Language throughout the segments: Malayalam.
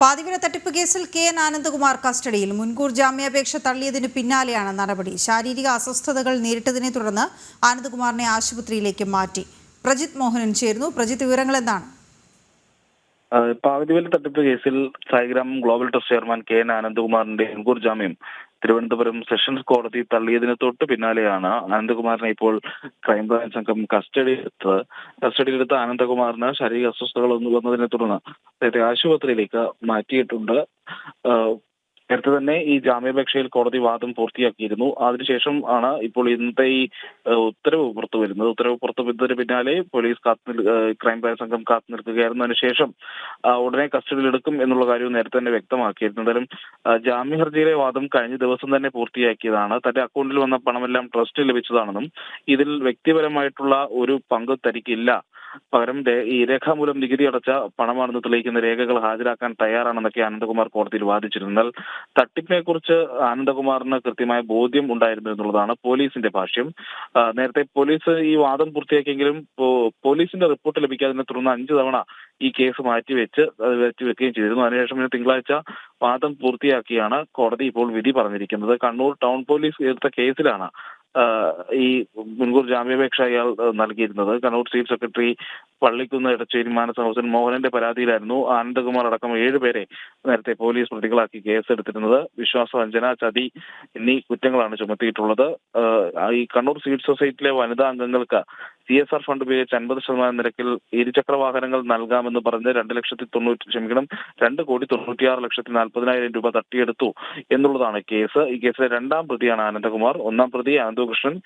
പാതിവില തട്ടിപ്പ് കേസിൽ കെ എൻ ആനന്ദകുമാർ കസ്റ്റഡിയിൽ. മുൻകൂർ ജാമ്യാപേക്ഷ തള്ളിയതിനു പിന്നാലെയാണ് നടപടി. ശാരീരിക അസ്വസ്ഥതകൾ നേരിട്ടതിനെ തുടർന്ന് ആനന്ദകുമാറിനെ ആശുപത്രിയിലേക്ക് മാറ്റി. പ്രജിത് മോഹനൻ ചേരുന്നു. പ്രജിത് വിവരങ്ങൾ എന്താണ്? ആഹ് തട്ടിപ്പ് കേസിൽ Saigramam global trust chairman K N ആനന്ദകുമാറിന്റെ മുൻകൂർ ജാമ്യം തിരുവനന്തപുരം സെഷൻസ് കോടതി തള്ളിയതിന് തൊട്ട് പിന്നാലെയാണ് അനന്തകുമാറിനെ ഇപ്പോൾ ക്രൈംബ്രാഞ്ച് സംഘം എടുത്ത് കസ്റ്റഡിയിലെടുത്ത അനന്തകുമാറിന് ശാരീരിക അസ്വസ്ഥതകൾ വന്നതിനെ തുടർന്ന് അദ്ദേഹത്തെ ആശുപത്രിയിലേക്ക് മാറ്റിയിട്ടുണ്ട്. നേരത്തെ തന്നെ ഈ ജാമ്യാപേക്ഷയിൽ കോടതി വാദം പൂർത്തിയാക്കിയിരുന്നു. അതിനുശേഷം ആണ് ഇപ്പോൾ ഇന്നത്തെ ഈ ഉത്തരവ് പുറത്തു വരുന്നത്. ഉത്തരവ് പുറത്തു വരുന്നതിന് പിന്നാലെ പോലീസ് കാത്തു ക്രൈംബ്രാഞ്ച് സംഘം കാത്തു നിൽക്കുകയായിരുന്നു. അതിനുശേഷം ഉടനെ കസ്റ്റഡിയിൽ എടുക്കും എന്നുള്ള കാര്യവും നേരത്തെ തന്നെ വ്യക്തമാക്കിയിരുന്നു. എന്തായാലും ജാമ്യ ഹർജിയിലെ വാദം കഴിഞ്ഞ ദിവസം തന്നെ പൂർത്തിയാക്കിയതാണ്. തന്റെ അക്കൗണ്ടിൽ വന്ന പണമെല്ലാം ട്രസ്റ്റ് ലഭിച്ചതാണെന്നും ഇതിൽ വ്യക്തിപരമായിട്ടുള്ള ഒരു പങ്ക് തനിക്കില്ല. പകരം ഈ രേഖാമൂലം നികുതി അടച്ച പണമാണെന്ന് തെളിയിക്കുന്ന രേഖകൾ ഹാജരാക്കാൻ തയ്യാറാണെന്നൊക്കെ അനന്തകുമാർ കോടതിയിൽ വാദിച്ചിരുന്നു എന്നാൽ തട്ടിപ്പിനെ കുറിച്ച് അനന്തകുമാറിന് കൃത്യമായ ബോധ്യം ഉണ്ടായിരുന്നു എന്നുള്ളതാണ് പോലീസിന്റെ ഭാഷ്യം. നേരത്തെ പോലീസ് ഈ വാദം പൂർത്തിയാക്കിയെങ്കിലും പോലീസിന്റെ റിപ്പോർട്ട് ലഭിക്കാതിനെ തുടർന്ന് അഞ്ചു തവണ ഈ കേസ് മാറ്റിവെച്ച് വെക്കുകയും ചെയ്തിരുന്നു. അതിനുശേഷം പിന്നെ തിങ്കളാഴ്ച വാദം പൂർത്തിയാക്കിയാണ് കോടതി ഇപ്പോൾ വിധി പറഞ്ഞിരിക്കുന്നത്. കണ്ണൂർ ടൗൺ പോലീസ് എടുത്ത കേസിലാണ് ഈ മുൻകൂർ ജാമ്യാപേക്ഷ അയാൾ നൽകിയിരുന്നത്. കണ്ണൂർ ചീഫ് സെക്രട്ടറി പള്ളിക്കുന്ന് ഇടച്ചേരി മാനസഹോസൻ മോഹനന്റെ പരാതിയിലായിരുന്നു ആനന്ദകുമാർ അടക്കം ഏഴുപേരെ നേരത്തെ പോലീസ് പ്രതികളാക്കി കേസെടുത്തിരുന്നത്. വിശ്വാസവഞ്ചന ചതി എന്നീ കുറ്റങ്ങളാണ് ചുമത്തിയിട്ടുള്ളത്. ഈ കണ്ണൂർ സിവിൽ സൊസൈറ്റിയിലെ വനിതാ അംഗങ്ങൾക്ക് സി എസ് ആർ ഫണ്ട് ഉപയോഗിച്ച് അൻപത് ശതമാനം നിരക്കിൽ ഇരുചക്ര വാഹനങ്ങൾ നൽകാമെന്ന് പറഞ്ഞ് രണ്ട് ലക്ഷത്തി തൊണ്ണൂറ്റി ക്ഷമിക്കണം രണ്ട് കോടി തൊണ്ണൂറ്റിയാറ് ലക്ഷത്തി നാൽപ്പതിനായിരം രൂപ തട്ടിയെടുത്തു എന്നുള്ളതാണ് കേസ്. ഈ കേസിലെ രണ്ടാം പ്രതിയാണ് ആനന്ദകുമാർ ഒന്നാം പ്രതി ആനന്ദകൃഷ്ണൻ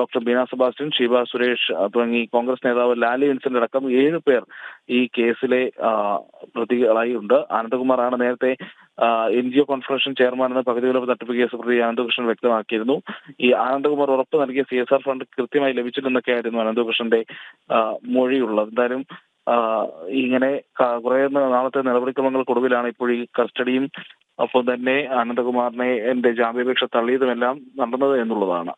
ഡോക്ടർ ബീന സെബാസ്റ്റ്യൻ ശിവ സുരേഷ് തുടങ്ങി കോൺഗ്രസ് നേതാവ് ലാലി വിൻസെന്റ് അടക്കം ഏഴ് പേർ ഈ കേസിലെ പ്രതികളായി ഉണ്ട് ആനന്ദകുമാറാണ് നേരത്തെ N G O confederation chairman എന്ന പകുതി വിലപ്പ് തട്ടിപ്പ് കേസ് പ്രതി ആനന്ദകൃഷ്ണൻ വ്യക്തമാക്കിയിരുന്നു. ഈ ആനന്ദകുമാർ ഉറപ്പ് നൽകിയ സി എസ് ആർ ഫണ്ട് കൃത്യമായി ലഭിച്ചില്ലെന്നൊക്കെ ആയിരുന്നു അനന്തകൃഷ്ണന്റെ മൊഴിയുള്ളത്. എന്തായാലും ഇങ്ങനെ കുറെ നാളത്തെ നടപടിക്രമങ്ങൾക്കൊടുവിലാണ് ഇപ്പോൾ ഈ കസ്റ്റഡിയും ഒപ്പം തന്നെ അനന്തകുമാറിനെ എന്റെ ജാമ്യാപേക്ഷ തള്ളിയതുമെല്ലാം നടന്നത് എന്നുള്ളതാണ്.